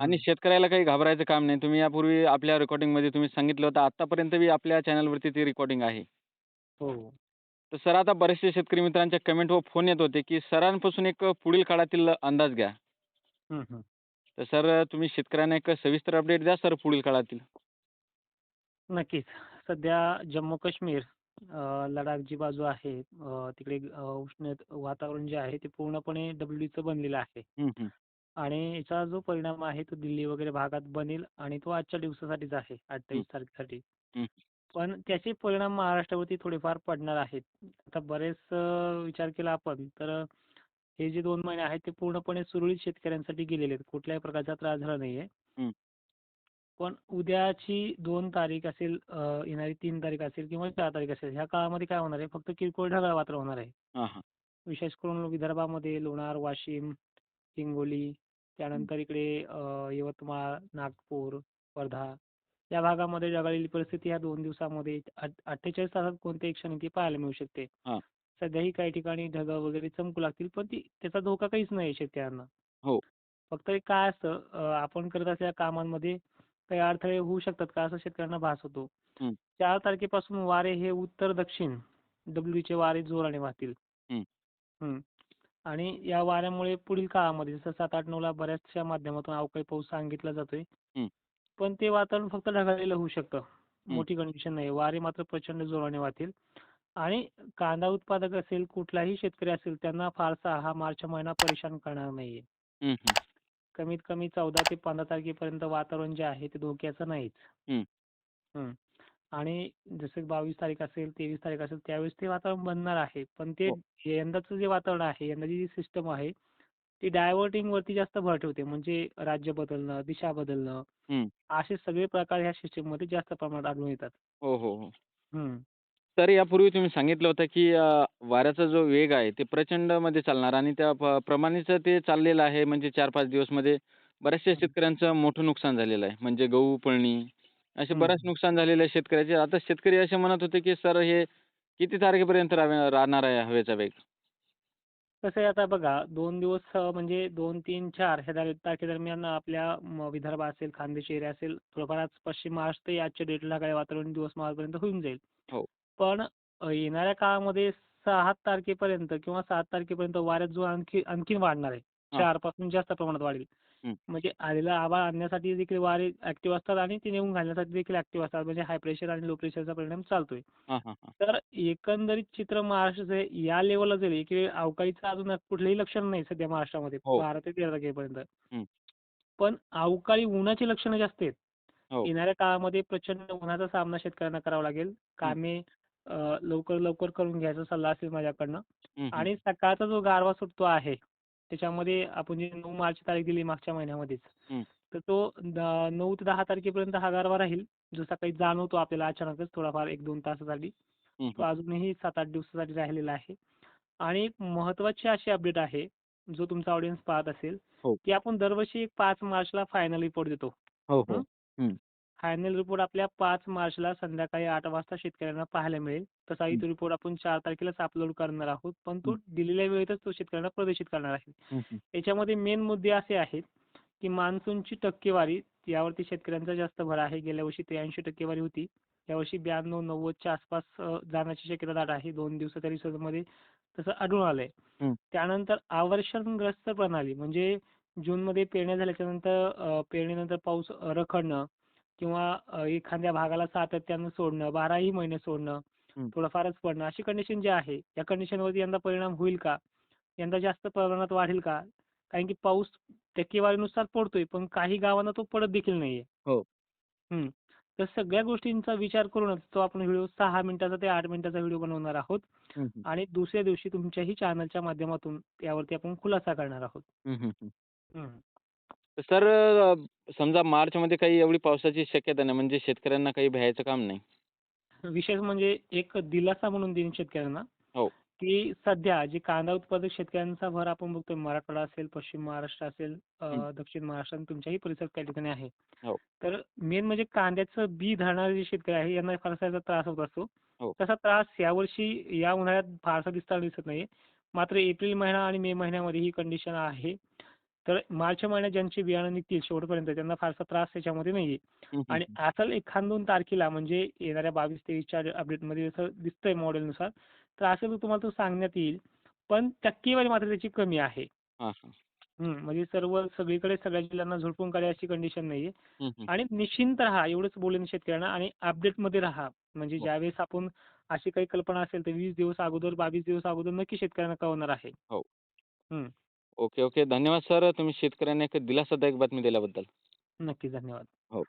आणि. शेतकऱ्याला काही घाबरायचं काम नाही. तुम्ही यापूर्वी आपल्या रेकॉर्डिंगमध्ये तुम्ही सांगितलं होतं. आत्तापर्यंत बी आपल्या चॅनलवरती ती रेकॉर्डिंग आहे. हो. तर सर आता बरेचसे शेतकरी मित्रांच्या कमेंट व फोन येत होते, की सरांपासून एक पुढील काळातील अंदाज घ्या. तर सर तुम्ही शेतकऱ्यांना एक सविस्तर अपडेट द्या सर पुढील काळातील. नक्कीच. सध्या जम्मू-काश्मीर, अ, लडाख जी बाजू आहे, तिकडे उष्ण वातावरण जे आहे ते पूर्णपणे दबलीचं बनलेलं आहे. आणि याचा जो परिणाम आहे तो दिल्ली वगैरे भागात बनेल आणि तो आजच्या दिवसासाठीच आहे. 28 तारखेसाठी. पण त्याचे परिणाम महाराष्ट्रावरती थोडेफार पडणार आहेत. आता बरेच विचार केला आपण तर हे जे 2 महिने आहेत ते पूर्णपणे सुरळीत शेतकऱ्यांसाठी गेलेले आहेत. कुठल्याही प्रकारचा त्रास झाला नाहीये. पण उद्याची 2 तारीख असेल, येणारी 3 तारीख असेल किंवा 4 तारीख असेल, ह्या काळामध्ये काय होणार आहे फक्त किरकोळ ढगाळ वातावरण होणार आहे. विशेष करून विदर्भामध्ये लोणार, वाशिम, हिंगोली. त्यानंतर इकडे यवतमाळ, नागपूर, वर्धा या भागामध्ये ढगाळलेली परिस्थिती ह्या 2 दिवसामध्ये अठ 48 तासात कोणत्याही क्षणी ती पाहायला मिळू शकते. हां. सध्याही काही ठिकाणी ढगं वगैरे चमकू लागतील, पण त्याचा धोका काहीच नाही शेतकऱ्यांना. हो. फक्त एक काय असतं आपण करत असलेल्या कामांमध्ये काही अडथळे होऊ शकतात का असं शेतकऱ्यांना भास होतो. 4 तारखेपासून वारे हे उत्तर-दक्षिण डब्ल्यूचे वारे जोराने वाहतील. आणि या वाऱ्यामुळे पुढील काळामध्ये जसं 7, 8, 9ला बऱ्याचशा माध्यमातून अवकाळी पाऊस सांगितला जातोय. हं. पण ते वातावरण फक्त ढगाळलेलं होऊ शकतं. हं. मोठी कंडिशन नाही. वारे मात्र प्रचंड जोराने वाहतील. आणि कांदा उत्पादक असेल, कुठलाही शेतकरी असेल त्यांना फारसा हा मार्च महिना परेशान करणार नाहीये. हं, हं. कमीत कमी 14 ते 15 तारखेपर्यंत वातावरण जे आहे ते धोक्याचं नाहीच. हं. हं. आणि जसं 22 तारीख असेल, 23 तारीख असेल त्यावेळेस ते वातावरण बनणार आहे. पण ते हो. यंदाचं जे वातावरण आहे, यंदाची जी सिस्टम आहे, ती डायव्हर्टिंगवरती जास्त भर ठेवते. म्हणजे राज्य बदलणं, दिशा बदलणं हं. असे सगळे प्रकार ह्या सिस्टममध्ये जास्त प्रमाणात आढळून येतात. हो, हो, हो. हं. तर यापूर्वी तुम्ही सांगितलं होतं, की अ, वाऱ्याचा जो वेग आहे ते प्रचंडमध्ये चालणार आणि त्या प प्रमाणेच ते चाललेलं आहे. म्हणजे 4-5 दिवसमध्ये बऱ्याचशा हं. शेतकऱ्यांचं मोठं नुकसान झालेलं आहे. म्हणजे गहू, पळणी असे हं, बरंच हं. नुकसान झालेलं आहे शेतकऱ्याचे. आता शेतकरी असे म्हणत होते, की सर हे किती तारखेपर्यंत राह राहणार आहे हवेचा वेग? कसं आहे आता बघा 2 दिवस अ, म्हणजे 2, 3, 4 ह्या तार तारखेदरम्यान आपल्या म विदर्भ असेल, खानदेश एरिया असेल, थोडंफार आज पश्चिम महाराष्ट्र आजच्या डेटला काही वातावरण दिवसमानपर्यंत होऊन जाईल. हो. पण अ, येणाऱ्या काळामध्ये 6 तारखेपर्यंत किंवा 7 तारखेपर्यंत वाऱ्यात जो आणखी आणखीन वाढणार आहे. हां. 4 पासून जास्त प्रमाणात वाढेल. म्हणजे आलेलं आभाळ आणण्यासाठी देखील वारे ॲक्टिव्ह असतात आणि ते नेऊन घालण्यासाठी देखील ॲक्टिव्ह असतात. म्हणजे हाय प्रेशर आणि लो प्रेशरचा परिणाम चालतोय. तर एकंदरीत चित्र महाराष्ट्राचं या लेव्हलला जाईल, की अवकाळीचं अजून कुठलंही लक्षण नाही सध्या महाराष्ट्रामध्ये हो. 12 ते 13 तारखेपर्यंत. हं. पण अवकाळी उन्हाची लक्षणं जास्त आहेत. हो. येणाऱ्या काळामध्ये प्रचंड उन्हाचा सामना शेतकऱ्यांना करावा लागेल. हं. कामे अ, लवकर लवकर करून घ्यायचा सल्ला असेल माझ्याकडनं. हं, हं. आणि सकाळचा जो गारवा सुटतो आहे, त्याच्यामध्ये आपण जी 9 मार्च तारीख दिली मागच्या महिन्यामध्येच. तर तो 9 ते 10 तारखेपर्यंत हा गारवा राहील. जो सकाळी जाणवतो आपल्याला अचानकच थोडाफार 1-2 तासासाठी. हं, तो. अजूनही 7-8 दिवसासाठी राहिलेला आहे. आणि एक महत्त्वाची अशी अपडेट आहे, जो तुमचा ऑडियन्स पाहत असेल, हो. की आपण दरवर्षी 5 मार्चला फायनल रिपोर्ट देतो. फायनल रिपोर्ट आपल्या 5 मार्चला संध्याकाळी 8 वाजता शेतकऱ्यांना पाहायला मिळेल. तसाही हं. तो रिपोर्ट आपण 4 तारखेलाच अपलोड करणार आहोत. पण तो. दिलेल्या वेळेतच तो शेतकऱ्यांना प्रदर्शित करणार आहे. याच्यामध्ये मेन मुद्दे असे आहेत, की मान्सूनची टक्केवारी यावरती शेतकऱ्यांचा जास्त भर आहे. गेल्या वर्षी 83% टक्केवारी होती. यावर्षी 92-90 च्या आसपास जाण्याची शक्यता दाट आहे. 2 दिवसाच्या रिसर्चमध्ये तसं आढळून आलंय. त्यानंतर अवर्षणग्रस्त प्रणाली म्हणजे जूनमध्ये पेरण्या झाल्याच्यानंतर अ, पेरणीनंतर पाऊस रखडणं किंवा एखाद्या भागाला सातत्यानं सोडणं, 12ही महिने सोडणं. थोडंफारच पडणं अशी कंडिशन जी आहे, या कंडिशनवरती यंदा परिणाम होईल का? यंदा जास्त प्रमाणात वाढेल का? कारण की पाऊस टक्केवारीनुसार पडतोय, पण काही गावांना तो पडत देखील नाहीये. हो. तर सगळ्या गोष्टींचा विचार करूनच तो आपण व्हिडिओ 6 मिनिटाचा ते 8 मिनिटाचा व्हिडिओ बनवणार आहोत. हं, हं. आणि दुसऱ्या दिवशी तुमच्याही चॅनलच्या माध्यमातून यावरती आपण खुलासा करणार आहोत. हं, हं, हं. हं. सर समजा मार्चमध्ये काही एवढी पावसाची शक्यता नाही, म्हणजे शेतकऱ्यांना काही भ्यायचं काम नाही. विशेष म्हणजे एक दिलासा म्हणून देईन शेतकऱ्यांना, हो. की सध्या जे कांदा उत्पादक शेतकऱ्यांचा भर आपण बघतोय मराठवाडा असेल, पश्चिम महाराष्ट्र असेल, अ. दक्षिण महाराष्ट्र आणि तुमच्याही परिसरात काही ठिकाणी आहे. हो. तर मेन म्हणजे कांद्याचं बी धरणारे जे शेतकरी आहे यांना फारसा याचा त्रास होत असतो. हो. तसा त्रास यावर्षी या उन्हाळ्यात फारसा दिसताना दिसत नाहीये. मात्र एप्रिल महिना आणि मे महिन्यामध्ये ही कंडिशन आहे. तर मार्च महिन्यात ज्यांची बियाणं निघतील शेवटपर्यंत त्यांना फारसा त्रास त्याच्यामध्ये नाहीये आणि. असेल एखाद दोन तारखेला म्हणजे येणाऱ्या बावीस तेवीसच्या अपडेटमध्ये जसं दिसतंय मॉडेलनुसार तर तर तुम्हाला तो सांगण्यात येईल पण टक्केवारी मात्र त्याची कमी आहे म्हणजे सर्व सगळीकडे सगळ्या जिल्ह्यांना झोडपून काढायची अशी कंडिशन नाहीये. आणि निश्चिंत राहा एवढंच बोलेन शेतकऱ्यांना आणि अपडेटमध्ये राहा म्हणजे हो. ज्यावेळेस आपण अशी काही कल्पना असेल तर वीस दिवस अगोदर बावीस दिवस अगोदर नक्की शेतकऱ्यांना कळवणार आहे. हं, ओके ओके. धन्यवाद सर. तुम्ही शेतकऱ्यांना एक दिलासादायक बातमी दिल्याबद्दल. नक्की धन्यवाद. हो.